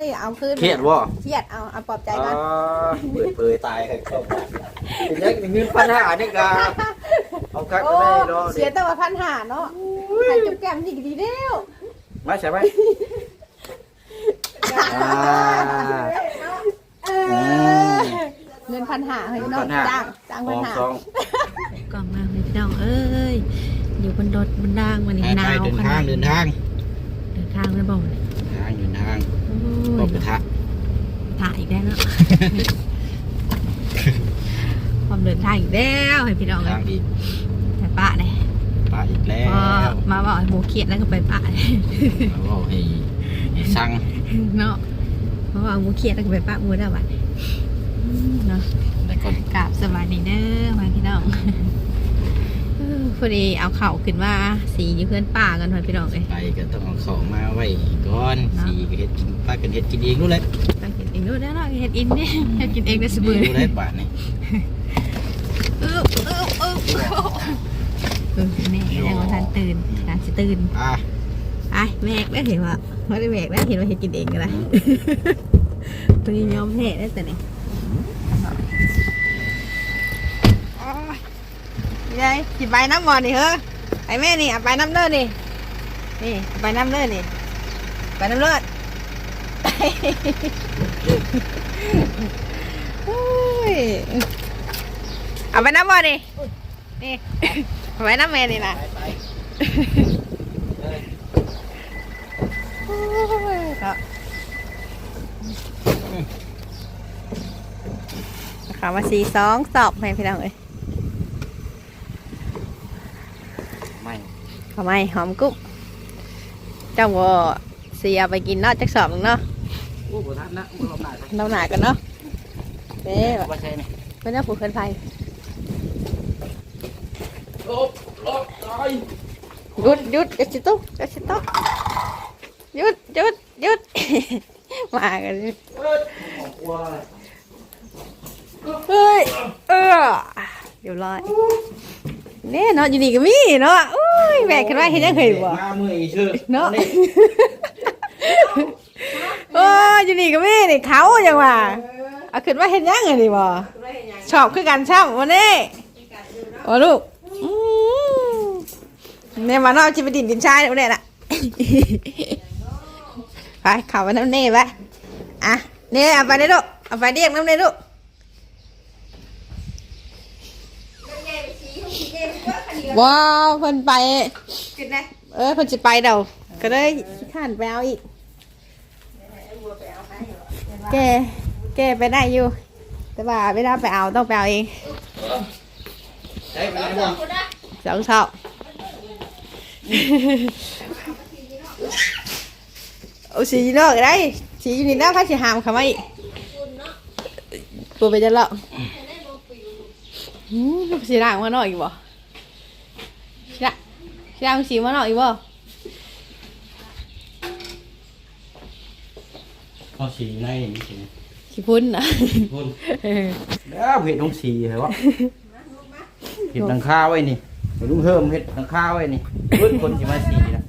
ไม่เอาขึ้นเครียดบ่เครียดเอาเอาปลอบใจอ๋ก่อนอเปิดเผยตายให้เข้าไปเป็นยังเงินพันห้านี่กาเอาคักโอ้ไม่ได้เนาะเสียแต่ว่าพันหาเนาะใครจุ๊บแก้มดีดีเดียวมาใช่ไหมอ่าเออเงินพันหาเฮ้ยเนาะพันห้าจ้างจ้างสพันองหาสองกล่องมาเลยพี่น้องเอ้ยอยู่บนรถบนด่างวันนี้หนาวเดินขทานาดงเดินทางเดินทางไม่บอกเลย ทางเดินทาง โอ้ ก็ยไปทักถ่ายอีกแล้วเนาะ ความเดินทางอีกแล้วให้พี่น้องเลทายงอีกไปป้าเลยปาอีกแล้พอวมาบอกให้หมูเครียดแล้วก็ไปป้าเลยแล้วก็ให้ให้สั่งเนาะเพราะว่าหมูเครียดแล้วก็ไปป้าหมูได้บัดอืมเนาะ แล้วก็กราบสวัสดีเด้อมาพี่น้องเออ พอดีเอาเข่าขึ้นมาสีอยู่เพื่อนป้ากันมาพี่น้องเลยไปก็ต้องเอาของมาไว้ก่อนสีก็เฮ็ดกินป้ากันเฮ็ดกินเองรู้เลยไปเห็ดเองด้วยนะเนาะเห็ดอินเนี่ยเห็ดกินเองได้สบือรู้เลยบาทนี่เออเออเออเออแม่ยังไม่ทันตื่นการจะตื่นอะไอ้แม่ได้เห็นว่าไม่ได้แม่ได้เห็นว่าเห็ดกินเองกันเลยตัวนี้ยอมแพ้ได้แต่เนี่ย ยายกินใบน้ำก่อนดิเฮ้อไอ้แม่นี่เอาใบน้ำเลือดนี่นี่ใบน้ำเลือดนี่ใบน้ำเลือดโอ้ยเอาไปน้ำบ่ดินี่เอาไปน้ำแม่นี่นะมาขามาสี่สองสอบให้พี่น้องเอ้ย ไม่ ขอไมหอมกุ้งเจ้าวัวเสียไปกินเนาะจักสอบหนึ่งเนาะโอ้โหทันนะบ่ลำบากครับเราหนากันเนาะเด้ว่าใช่นี่เป็นเจ้าผูกเกินไฟลบลบลอยหยุดหยุดกระชิตุกระชิตุหยุดหยุดหยุดมากันดิเอ้ยของกลัวเฮ้ยเออเดี๋ยวรอย เน่เนาะอยู่นี่ก็มีเนาะอุ้ยแบกขึ้นมาเห็นยังเคยบ่มามืออีชื่อเนาะโอ้ยอยู่นี่ก็มีนี่เขาจังว่าเอาขึ้นมาเห็นยังไงนี่บ่ชอบคือกันช่ำวันนี้โอ้ลูกอืมเนี่ยมาเนาะจิไปดินดินชายเดี๋ยวเนี่ยน่ะไปเข่าไปน้ำเน่ไปอะเนี่ยเอาไปได้ลูกเอาไปเรียกน้ำเน่ลูก ว้าวเพิ่นไปเออเพิ่นจะไปเดี๋ยวก็เลยขี้ข้านไปเอาอีก แก แกไปได้อยู่ แต่ว่าเวลาไปเอาต้องไปเอาเองใช่ไปไหนบ้างสองชอบเอาสีนอกได้สีอยู่นี่นะพัดสีหามเขามาอีกตัวไปจะเลาะอืมสีด่างมานอกอีกบ่สีด่าง สีด่างสีมานอกอีกบ่ก็สีในนี่สีสีพุ่นนะพุ่นแล้วเห็ดลงสีเหรอวะเห็ดหลังคาไว้นี่เห็ดลุงเฮิมเห็ดหลังคาไว้นี่เพิ่นคนสิมาสีนะ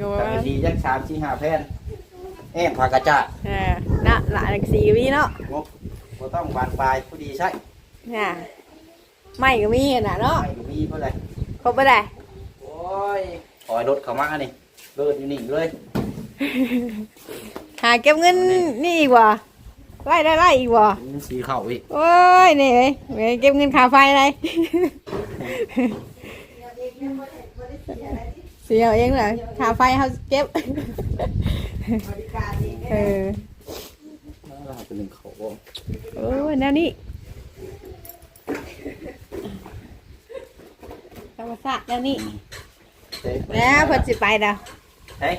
งแต่ก็สีจักสามสี่ห้าแผ่นแอบผักกระจาดเออน่ะหลานสีวีเนาะงบบ่ต้องบานปลายผู้ดีใช่น่ะไม่ก็มีน่ะเนาะไม่ก็มีเพื่ออะไรครบไปได้โอ้ ยถอยรถเข้ามานี่เกิดอยู่นี่เลยหาเก็บเงินนี่อีกว่ะไล่ได้ไล่อีกว่ะเป็นสีเข่าอีกโอ้ยนี่เอ้ยไปเก็บเงินค่าไฟอะไร เสียเองเหรอค่าไฟเขาเก็บ เออน่าเป็นหนึ่งเขาบ่โอ้ยแนวนี้ธรรมศาสตร์แนวนี้เฮ้ย แล้วเพิ่นสิไปเด้อเฮ้ย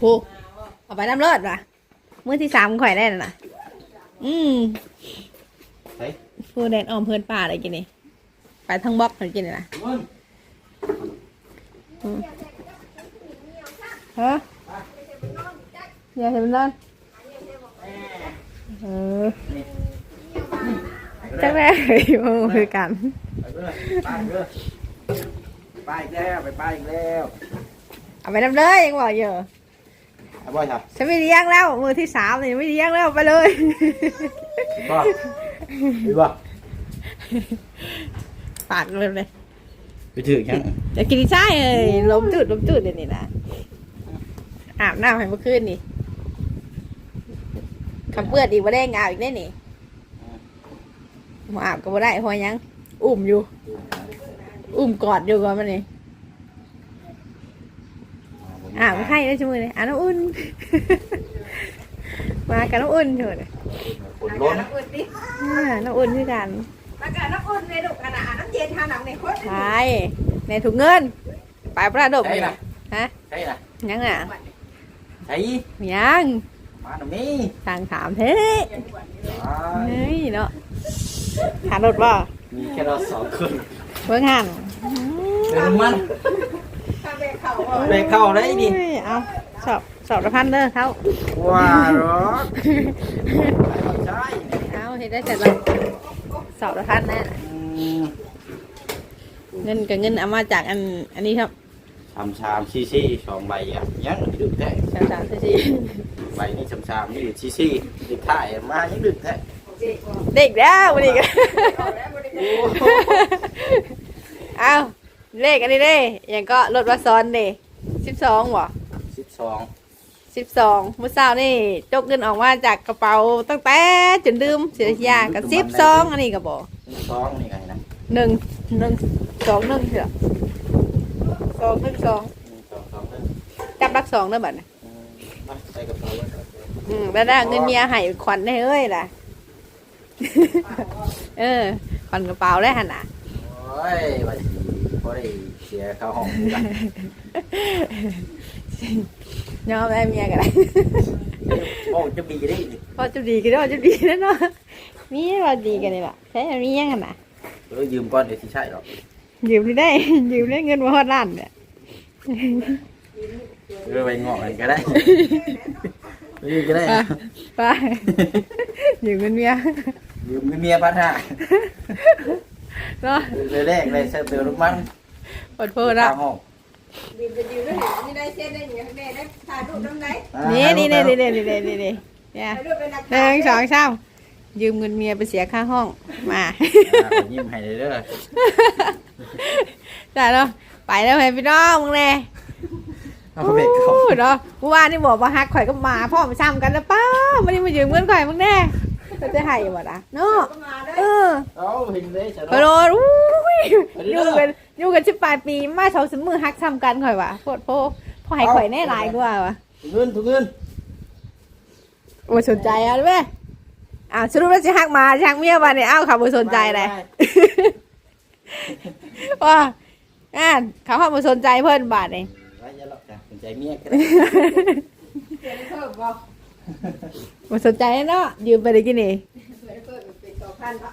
ผูเอาไปน้ำเลิศว่ะมื้อที่สามข่อยได้แล้วน่ะอืมเฮ้ยผู้เดนออมเพื่อนป่าอะไรกินนี่ไปทั้งบล็อกอะไรกินนี่นะมึงฮะอย่าเห็นมันนอนเออจังแรกเลยมันคือกันไปเด้อไปเด้อ ไปอีกแล้วไปไปอีกแล้วเอาไปน้ำเลยยังบอกอยู่ไปเอาบ่จ้ะฉันไม่เลี้ยงแล้ว มือที่สามนี่ไม่เลี้ยงแล้วไปเลย บ่ดีบ่ปากเลยเลยไปถือยังจะกินใช่เอ้ยล้มจุดล้มจุดเดี๋ยวนี้นะอาบน้ำให้เมื่อคืนนี่คำเปื้อนอีกว่าได้งอาบอีกได้นี่มาอาบก็บ่ได้เพราะยัง อุ้มอยู่ อุ้มกอดอยู่ก่อนมันนี่อาบให้ได้ชั่วโมงเลยอาบน้ำอุ่น มากันน้ำอุ่นเถอะฝนล้นอ่าน้ำอุ่นด้วยกันมากันน้ำอุ่นในดุกขนาดน้ำเย็นทาหนังในโคตรไปในถุงเงิน ไปประดบใช่นี่ล่ะฮะใช่ล่ะยังอะใช่ยังมาตรงนี้ทางถามเท่อ่าเฮ้ยเนาะหารถบ่มีแค่เราสองคน เบิ่งหันเดินมันทำแบบเขาไปเข้าได้ดิเฮ้ยเอาสอบสอบละพันเด้อเขาว้าหรอกใช่เอาเฮ็ดได้เสร็จแล้วสอบละพันแน่อืมเงินกับเงินเอามาจากอันอันนี้ครับชามชามซีซีสองใบอะยังดึกแท้สามสามสี่ใบนี้ชามชามนี่ซีซีดึกถ่ายมายังดึกแท้ เด็กแล้ววันนี้ก็เอาเลขอันนี้เด้อย่างก็รถวัดซ้อนเด้สิบสองบ่สิบสองสิบสองเมื่อเช้านี่จกเงินออกมาจากกระเป๋าตั้งแต่จนลืมเสียยากับสิบสองอันนี้ก็บอกสิบสองนี่ไงนะหนึ่งหนึ่งสองหนึ่งเถอะสองหนึ่งสองหนึ่งสองสองหนึ่งจับรักสองเด้อบัดน่ะอืมไปใส่กระเป๋าไว้ก่อนอืมแล้วได้เงินเมียให้ขวัญได้เอ้ยล่ะ เออขวัญกระเป๋าได้หันน่ะโอ้ยว่าสิพอได้เสียเข้าห้องกันยอมได้เมียกันเลยโอ้จะบีได้ดิพอจะดีกันได้จะดีแล้วเนาะมีว่าดีกันนี่ล่ะใช่มียังกันน่ะเออยืมก้อนเดี๋ยวสิใช่หรอกยืมที่ได้ยืมได้เงินมาฮอดล้านเนี่ยเออไปงอกกันก็ได้ไปยืมก็ได้ไปไปยืมเงินเมีย ยืมเมียพันห้าเนาะเลยแรกเลยเสื้อเตือลูกมันปวดโพดอะทางห้องดีไปดีด้วยนี่ได้เส้นได้ยังได้ได้ถ่ายรูปน้ำไหนนี่นี่นี่นี่นี่นี่นี่นี่เนี่ยถ่ายรูปเป็นหลักหนึ่งสองสามยืมเงินเมียไปเสียค่าห้องมาอ่ายิ้มให้เลยเด้อได้แล้วไปแล้วเฮ้ยพี่น้องมึงแน่เอาเบรกเขาโอ้เนาะเมื่อวานนี่บอกว่าฮักข่อยก็มาพ่อมาซ้ำกันแล้วป้าไม่ได้มายืมเงินข่อยมึงแน่ ก็จะให้หมดอะเนาะก็มาได้เออเอาเห็นเลยฉันไปโดนอุ้ยอยู่กันอยู่กันสิบแปดปีมาเท่าสมมือฮักซ้ำกันข่อยว่ะโพดโพพ่อให้ข่อยแน่หลายกว่าว่ะถุงเงินถุงเงินโอ้สนใจอะด้วยอ่าสรุปแล้วจะฮักมาจะฮักเมียบ้านเนี่ยอ้าวเขาบ่สนใจเลยว่าอ่านเขาเขาบ่สนใจเพิ่นบาทนี่ไว้อย่าหรอกจ้ะสนใจเมียก็ได้เสียงเพิ่ม บอกบ่สนใจเนาะยืมไปได้กินนี่เสียงเพิ่มเป็นสองพันละ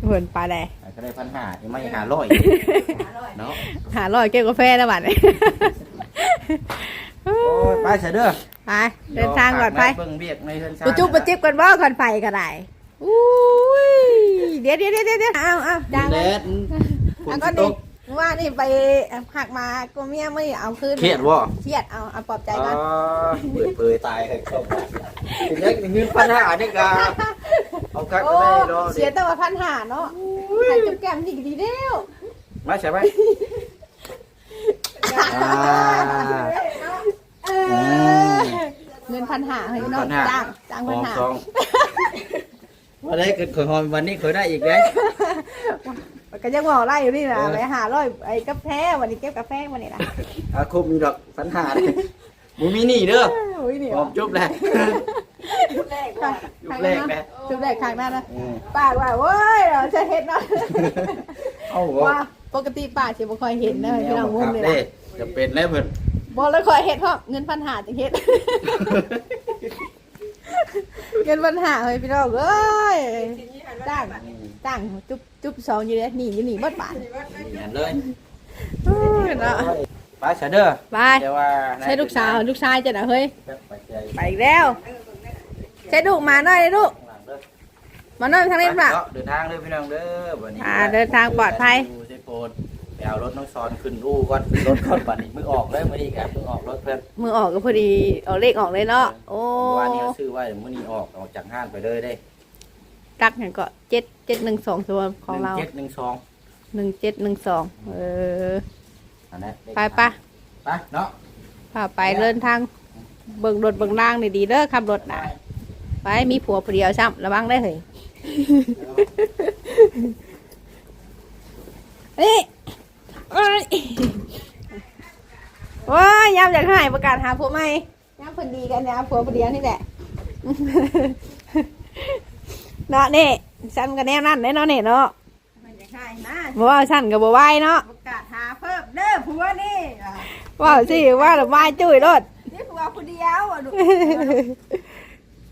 เพิ่นไปได้ก็ได้พันห้ายังไม่หาร้อยห้าร้อยเนาะหาร้อยเก็บกาแฟแล้วบาทนี่โอ้ยไปเสียเด้อไปเดินทางก่อนไปเบิ่งเบียกในเฮือนปุจุบปุจิบกันบ่ก่อนไปก็ได้อุ้ยเดี๋ยวเดี๋ยวเดี๋ยวเดี๋ยวเอาเอาจ้างเดเลยดฝอันนก็ตนี่ก ว่านี่ไปหักมาก็เมียไม่เอาคืนเครียดบ่เครียดเอาเอาปลอบใจอ๋อก่อนเปิดเผยตายให้เข้าไปเป็นยังเงินพันห้านี่กาเอาคักโอ้ก็ได้รอเสียแต่ว่าพันหาเนาะใครจุบแก้มที่ดีเด้วมาใช่ไหมเออเงินพันหาให้น้องจ้างจ้างหพันอมหาซองวันนี้เกิดข่อยหอมวันนี้ข่อยได้อีกเลย ก็ยังบอกไล่อยู่นี่นะเออไปหาร้อยไอ้กาแฟวันนี้เก็บกาแฟวันนี้นะอาคุมมีดอกพันห้าเลยบุมีหนี่เด้อโอ้ยนี่หอมจุบเลยแรกว่าจุบแรกเลยจุดแรกครั้งหน้านะอืมป้าว่าเว้ยเราจะเห็นเนาะเอาหัวว่าปกติป้าจะบ่ค่อยเห็นนะพี่น้องงงเลยเด้นะจะเป็นแล้วเพิ่นบอกแล้วค่อยเห็นเพราะเงินพันหาจังเห็นเงินปัญหาเลยพี่น้องเอ้ยจ้าง จ้างจุ๊บจุ๊บสองอยู่เลยหนีอยู่หนีบดบาทเห็นเลยโอ้ยเนาะไปเสยเด้อไปแต่ว่าใช่ลูกสาวลูกชายจะนะเฮ้ยไปใจไปอีกแล้วใช่ลูกมาหน่อยเลยลูกข้างหลังเด้อมาหน่อยทางนี้ไปป่ะเดินทางเด้อพี่น้องเด้อวันนี้อ่าเดินทางปลอดภัย ดูสิโปรดแอเอารถน้องซอนขึ้นอู้ก่อนขึ้นรถก่อนบัดนี้มือออกเลยมื้อนี้ครับมือออกรถเพิ่นมือออกก็พอดีเอาเลขออกเลยเนาะโอ้ว่านี่ซื้อไว้มื้อนี้ออกออกจากห้างไปเลยได้ ตักเนี่ยก็เจ็ดเจ็ดหนึ่งสองตัวของเราเจ็ดหนึ่งสองหนึ่งเจ็ดหนึ่งสองเอออันนั้นไปปะไปเนาะพาไปเดินทางเบิ่งรถเบิ่งล่างนี่ดีเด้อขับรถนะไปมีผัวผู้เดียวซ้ำระวังได้เลยนี่เอ้ยโอ้ยยามอยากหายประกาศหาผัวใหม่ยามเพิ่นดีกันเนี่ยผัวผู้เดียวนี่แหละ เนาะนี่ฉันก็แนวนั่นแน่เนาะนี่เนาะมันจะให้นะบ่ว่าฉันก็บ่ไหวเนาะประกาศหาเพิ่มเด้อผัวนี่อะว่าสิว่าแล้วไหวจุ้ยรถนี่ผัวผู้เดียวอะดู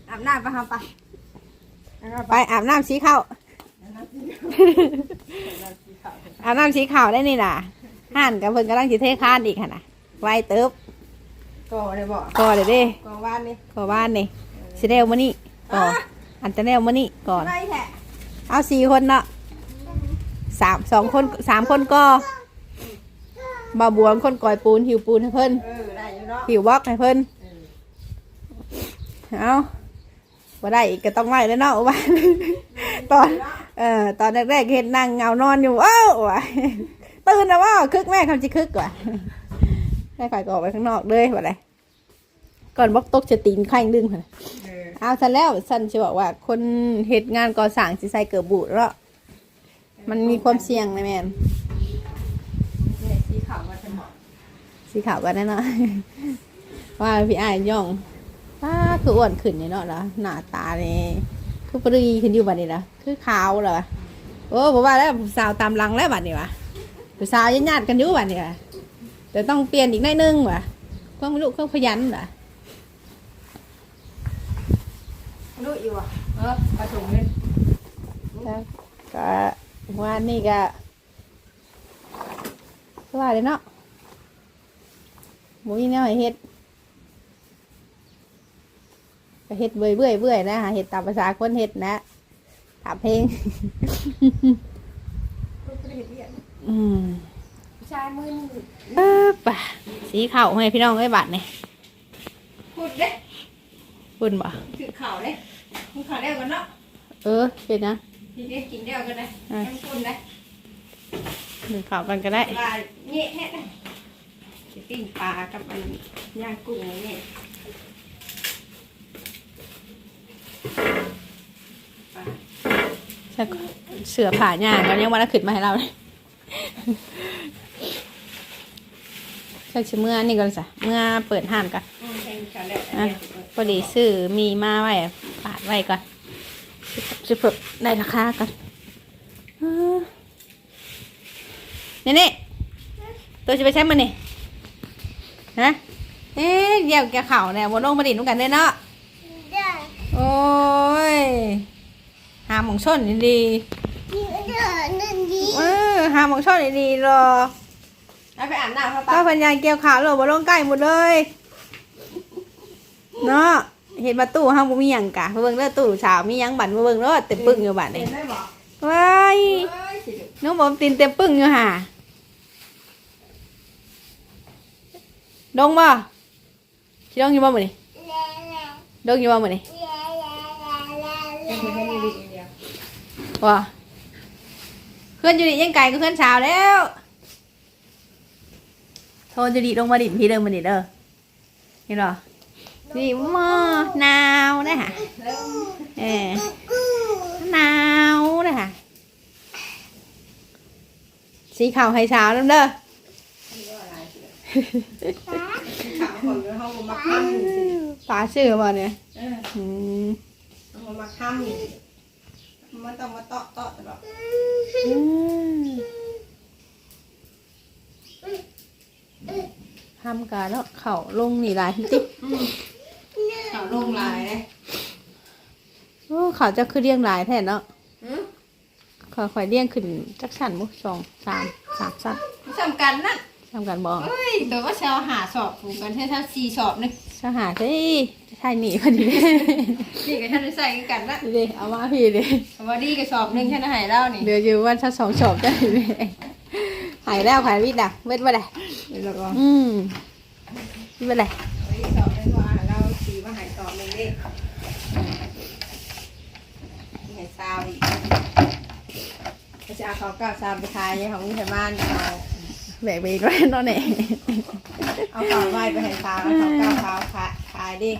อาบน้ำไปทำไปไปอาบน้ำสีขาวอาบน้ำสีขาวได้นี่น่ะห่านกับเพิ่นกำลังสิเทคานอีกหั่นน่ะไวเติบก่อเลยบอกก่อเด้อเด้ก่อวานนี่ก่อบ้านนี่สิได้เอามานี่ก่อ อันจะได้เอามานี่ก่อน ไรแท้เอาสี่คนเนาะสามสองคนสามคนก็บ่าวบวงคนก่อยปูน หิวปูนให้เพิ่น เออได้อยู่เนาะหิวบล็อกให้เพิ่น เอาบ่ได้อีกก็ต้องไหวแล้วเนาะว่าตอน เออตอนแรกๆเห็นนั่งเงานอนอยู่อ้าวว่ะตื่นแล้วว่าคึกแม่คำจิคึกว่ะแม่ฝ่ายก็ออกไปข้างนอกเลยว่าไรก่อนบล็อกตกจะตีนข้างดึงค่ะเออ เอาซะแล้วสันจะบอกว่า คนเหตุงานก่อสร้างสิใส่เกิดบูดแล้วมันมีความเสี่ยงนะแม่นเนี่ยสีขาวมาจะเหมาะสีขาวกันแน่นอนว่าพี่อ้ายย่องป้าคืออ้วนขึ้นนี่เนาะเหรอหน้าตาเนี่คือปรีขึ้นอยู่บัดนี้ละคือขาวเหรอโอ้ผมว่าแล้วผู้สาวตามหลังแล้วบัดนี้วะผู้สาวญาติกันอยู่บัดนี้วะแต่ต้องเปลี่ยนอีกหน่อยนึงวะเครื่องลูกเครื่องพยันวะ ดูอีว่ะเออผสมเลยก็ว่านี่ก็ก็ว่าเลยเนาะหมูยี่แนวให้เฮ็ดก็เฮ็ดเบื่อเบื่อเบื่อนะหาเฮ็ดตามภาษาคนเฮ็ดนะถามเพลงอืมผู้ชายมือเออป่ะสีขาวให้พี่น้องไอ้บัตรเนี่ยพูดเด้ปุ่นบ่ถือข่าวเด้ มีข่าวเดียวกันเนาะเออเป็นนะทีนี้กินเดียวกันเลยน้ำข้นเลยหนึ่งขาวกันก็ได้ปลาเงี้ยแท้เลยจะปิ้งปลากับอันย่างกุ้งอะไรเนี่ยสักเสือผ่าหญ้ากันยังวันละขึ้นมาให้เราเลยสักชิเมื่อนี่ก่อนจ้ะเมื่อเปิดห้านกันอืมแทงข่าวแล้วอะพอดีซื้อมีมาไว้ ปาดไว้ก่อนสิเพิ่มได้ราคาก่อนอ่านี่นี่ตัวจะไปใช้มันนี่ฮะเอ๊ะเดี๋ยวแกเข่าเนี่ยบนลงมาดินด้วยกันได้เนาะโอ้ยหาหมองชนดีๆเออหาหมองชนดีๆรอเอาไปอาบน้ำครับก็ป้าพันยายเกี่ยวขาวเลยบนลงใกล้หมดเลย เนาะ เห็นประตูห้างบ่มีหยังกะมาเบิ่งเด้อตู้สาวมีหยังบั่นมาเบิ่งเด้อเต็มปึ้งอยู่บั่นเห็นี่นได้บอกว้ายเอ้ยสิน้องบอมตินเต็มปึ้งอยู่ห่าดงบ่สิดงอยู่บ่มื้อนี้ดงอยู่บ่มื้อนี้ยังไม่ได้ดีเดียวบ่เพื่อนอยู่นี่ยังไกลก็เพื่อนสาวแล้วโทนจะดีลงมาดิพี่เดิมมาดิเด้อเห็นเหรอนี่มอหนาวนะฮะเออหนาวนะค่ะสีขาวให้เช้าน้ำเด้อข่าวของห้องมาค้ำสิฟ้าชื่อมาเนี่ยเอออืมห้องมาค้ำนี่มันต้องมาเตาะเตาะตลอดทำการแล้วเข่าลงนี่หลายจิ๊บ ข่าวลงลายเลยโอ้เขาจะคือเรียงหลายแท้เนาะหืมขอข่อยเรียงขึ้นจักสันมุกสองสามสามสันสำคัญนั่นทำกันบอกเฮ้ยตัวก็เชาหาสอบผูกกันให้ท่านสี่สอบนึงสหาเฮ้ยใช่หนีพอดีนี่กับท่านได้ใส่กันนะเดี๋ยวเอามาพี่เดี๋ยวว่าดีกับสอบนึงแค่ไหนเล่านี่เดี๋ยวอยู่วันถ้าสองชอบได้เลยหายแล้วหายวิทย์อะเวทว่าไดแล้วก็อืมวิทย์ว่าไดสอบได้ว่าเราสีมา หายสอบเลยดิหายซาวอีกจะเอาเขาก้าวซาวไปขายของชาวบ้านเอาแบกไปอีกแล้วเนาะเนี่ยเอาเขาไว้ไปหายซาวแล้วเขาก้าวเขาขายขายดิ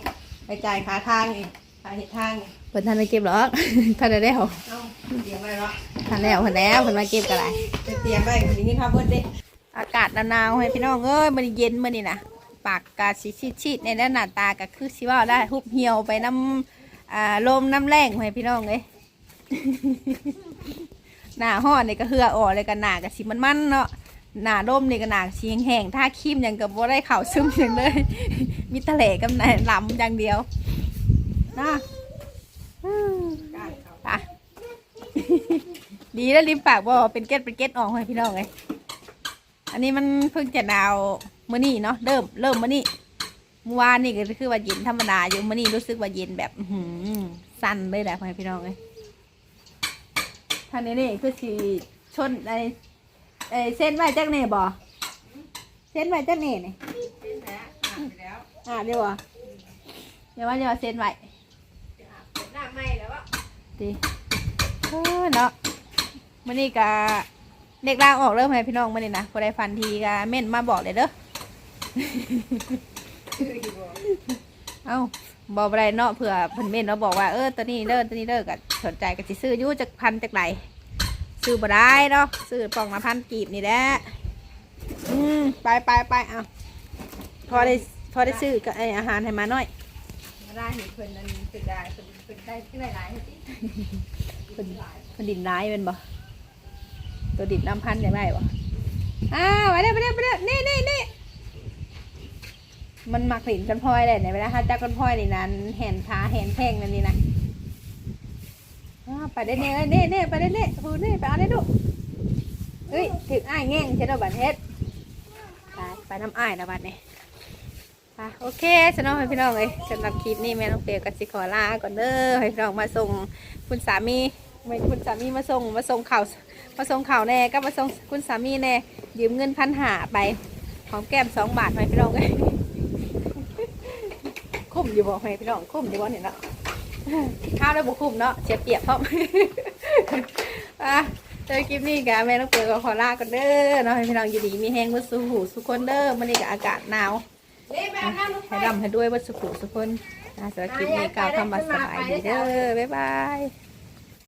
ไปจ่ายขาทางอีกขายเหตุทางอีกเพิ่นทันไปเก็บหรอกทันได้แล้วเอาเตรียมไว้แล้วทันแล้วเพิ่นแล้วเพิ่นมาเก็บกันไรไปเตรียมไว้ทีนี้ครับเพื่อนดิอากาศหนาวๆให้พี่น้องเอ้ยมันเย็นมื้อนี่นะ ปากกาสิชิดในด้านหน้าตาก็คือสิว่าได้หุบเหี่ยวไปน้ำอ่าลมน้ำแรงให้พี่น้องเอ้ยหน้าห้อนนี่ก็เหือออกเลยก็หน้าก็สิมันๆเนาะหน้าร่มนี่ก็หน้าสีแห้งๆถ้าคีมหยังก็บ่ได้เข่าซึมหยังเลย มีทะเลกับหนลำอย่างเดียวนะอืมการเขาไปดีแล้วริมปากบ่าเป็นเก็ดเป็นเก็ดออกให้พี่น้องเลยอันนี้มันเพิ่งจะหนาว มื้อนี้เนาะเริ่มเริ่มมื้อนี้เมื่อวานนี่ก็คือว่าเย็นธรรมดาอยู่มื้อนี้รู้สึกว่าเย็นแบบอื้อหือสั่นเลยแหละให้พี่น้องเลยทางนี้นี่คือสีชนไอไอเส้นไว้จักเน่บ่เส้นไว้จักเน่นี่เป็นแล้วอ่านไปแล้วอ่าเดี๋ยวบ่เดี๋ยวว่าเดี๋ยวว่าเส้นไว้หน้าไหม้แล้วอะดีเออเนาะมันนี่กะเด็กล่างออกเริ่มให้พี่น้องมันนี่นะพอได้ฟันทีกะเม่นมาบอกเลยเด้อ เอ้าบอกอะไรเนาะเผื่อเพิ่นเม่นเราบอกว่าเออตัวนี้เด้อตัวนี้เด้อก็สนใจก็สิซื้ออยู่จากพันจากไหนซื้อบ่ได้เนาะซื้อปองละพันกีบนี่แหละอืมไปไปไปเอาพอได้พอได้ซื้อกับไออาหารให้มาหน่อยมาได้เห็นเพิ่นนั้นเป็นได้เพิ่นเพิ่นได้ที่หลายๆเห็นดิเพิ่นเพิ่นดินร้ายเป็นบ่ตัวดินน้ำพันธุ์ได้ไหมบ่อ้าวไปเด้อไปเด้อไปเด้อนี่นี่นี่ มันมักหลินกันพลอยเลยเนี่ยเวลาหาจักกันพลอยนี่นั้นแหนขาแหนแพงนั่นนี่นะอ้าวไปได้เน่เอ้ยเน่เน่ไปได้เน่พูดเน่ไปเอาได้ดูเอ้ยถึงอ้ายแง่งใช่ดอบัตรเฮ็ดไปไปน้ำอ้ายนะบัตรนี่อะโอเคสำหรับให้พี่น้องเลยสำหรับคลิปนี้แม่น้องเปียกับสิขอลาก่อนเด้อให้พี่น้องมาส่งคุณสามีไม่คุณสามีมาส่งมาส่งข่าวมาส่งข่าวแน่ก็มาส่งคุณสามีแน่ยืมเงินพันหาไปหอมแก้มสองบาทให้พี่น้องเลย มอยู่บ่ให้พี่น้องคุ้มอยู่บ่เนี่ยเนาะข้าวได้บ่คุ้มเนาะเสียเปรียบเพราะอะเจอคลิปนี้กับแม่น้องเปียก็ขอลาก่อนเด้อเนาะให้พี่น้องอยู่ดีมีแห้งวัดสูหูสุกคนเด้อมันนี่กับอากาศหนาวนี่ไปเอาน้ำลงไปให้ร่ำให้ด้วยวัดสุขุสุกคนนะสำหรับคลิปนี้กล่าวคำบัสบายดีเด้อบ๊ายบาย